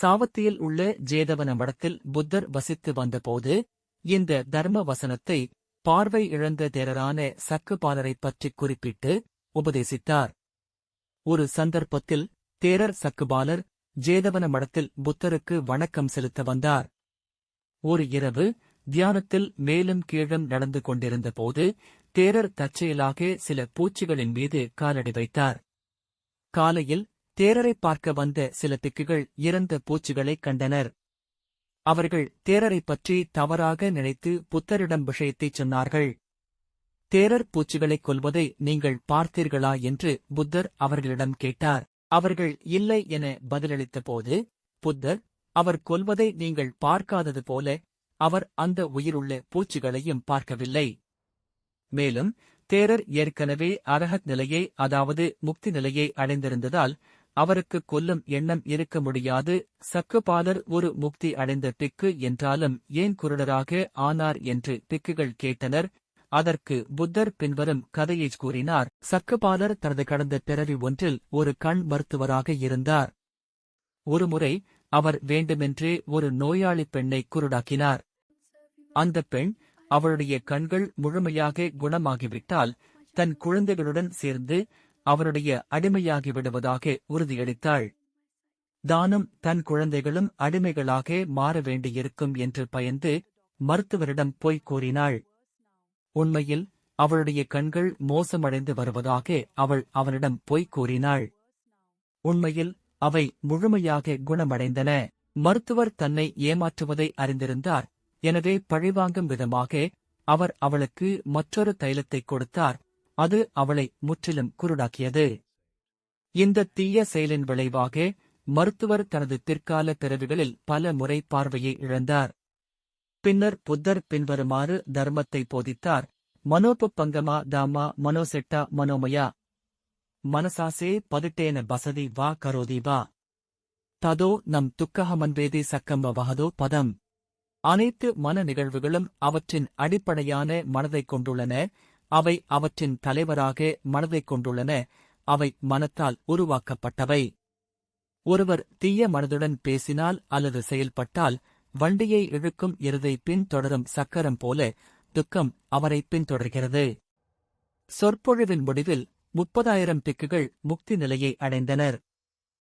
சாவத்தியில் உள்ள ஜேதவன மடத்தில் புத்தர் வசித்து வந்தபோது இந்த தர்ம வசனத்தை பார்வை இழந்த தேரரான சக்குபாலரைப் பற்றிக் குறிப்பிட்டு உபதேசித்தார். ஒரு சந்தர்ப்பத்தில் தேரர் சக்குபாலர் ஜேதவன மடத்தில் புத்தருக்கு வணக்கம் செலுத்த வந்தார். ஒரு இரவு தியானத்தில் மேலும் கீழும் நடந்து கொண்டிருந்த போது தேரர் தற்செயலாக சில பூச்சிகளின் மீது காலடி வைத்தார். காலையில் தேரரைப் பார்க்க வந்த சில திக்குகள் இறந்த பூச்சிகளைக் கண்டனர். அவர்கள் தேரரைப் பற்றி தவறாக நினைத்து புத்தரிடம் விஷயத்தைச் சொன்னார்கள். தேரர் பூச்சிகளைக் கொல்வதை நீங்கள் பார்த்தீர்களா என்று புத்தர் அவர்களிடம் கேட்டார். அவர்கள் இல்லை என பதிலளித்தபோது புத்தர் அவர் கொல்வதை நீங்கள் பார்க்காதது போல அவர் அந்த உயிருள்ள பூச்சிகளையும் பார்க்கவில்லை. மேலும் தேரர் ஏற்கனவே அரஹத் நிலையை அதாவது முக்தி நிலையை அடைந்திருந்ததால் அவருக்கு கொல்லும் எண்ணம் இருக்க முடியாது. சக்குபாலர் ஒரு முக்தி அடைந்த பிக்கு என்றாலும் ஏன் குருடராக ஆனார் என்று பிக்குகள் கேட்டனர். அதற்கு புத்தர் பின்வரும் கதையை கூறினார். சக்குபாலர் தனது கடந்த பிறவி ஒன்றில் ஒரு கண் மருத்துவராக இருந்தார். ஒருமுறை அவர் வேண்டுமென்றே ஒரு நோயாளி பெண்ணை குருடாக்கினார். அந்த பெண் அவளுடைய கண்கள் முழுமையாக குணமாகிவிட்டால் தன் குழந்தைகளுடன் சேர்ந்து அவருடைய அடிமையாகி விடுவதாக உறுதியளித்தாள். தானும் தன் குழந்தைகளும் அடிமைகளாக மாற வேண்டியிருக்கும் என்று பயந்து மருத்துவரிடம் போய் கூறினாள். உண்மையில் அவளுடைய கண்கள் மோசமடைந்து வருவதாக அவள் அவனிடம் போய் கூறினாள். உண்மையில் அவை முழுமையாக குணமடைந்தன. மருத்துவர் தன்னை ஏமாற்றுவதை அறிந்திருந்தார். எனவே பழிவாங்கும் விதமாக அவர் அவளுக்கு மற்றொரு தைலத்தைக் கொடுத்தார். அது அவளை முற்றிலும் குருடாக்கியது. இந்த தீய செயலின் விளைவாக மருத்துவர் தனது பிற்கால பிறவிகளில் பல முறை பார்வையை இழந்தார். பின்னர் புத்தர் பின்வருமாறு தர்மத்தை போதித்தார். மனோபங்கமா தாமா மனோசெட்டா மனோமயா. மனசாசே பதிட்டேன பசதி வா கரோதி வா. ததோ நம் துக்கஹமன்வேதி சக்கம்ப வகதோ பதம். அனைத்து மன நிகழ்வுகளும் அவற்றின் அடிப்படையான மனதைக் கொண்டுள்ளன. அவை அவற்றின் தலைவராக மனதைக் கொண்டுள்ளன. அவை மனத்தால் உருவாக்கப்பட்டவை. ஒருவர் தீய மனதுடன் பேசினால் அல்லது செயல்பட்டால் வண்டியை இழுக்கும் இருதை பின்தொடரும் சக்கரம் போல துக்கம் அவரை பின்தொடர்கிறது. சொற்பொழிவின் முடிவில் முப்பதாயிரம் பிக்குகள் முக்தி நிலையை அடைந்தனர்.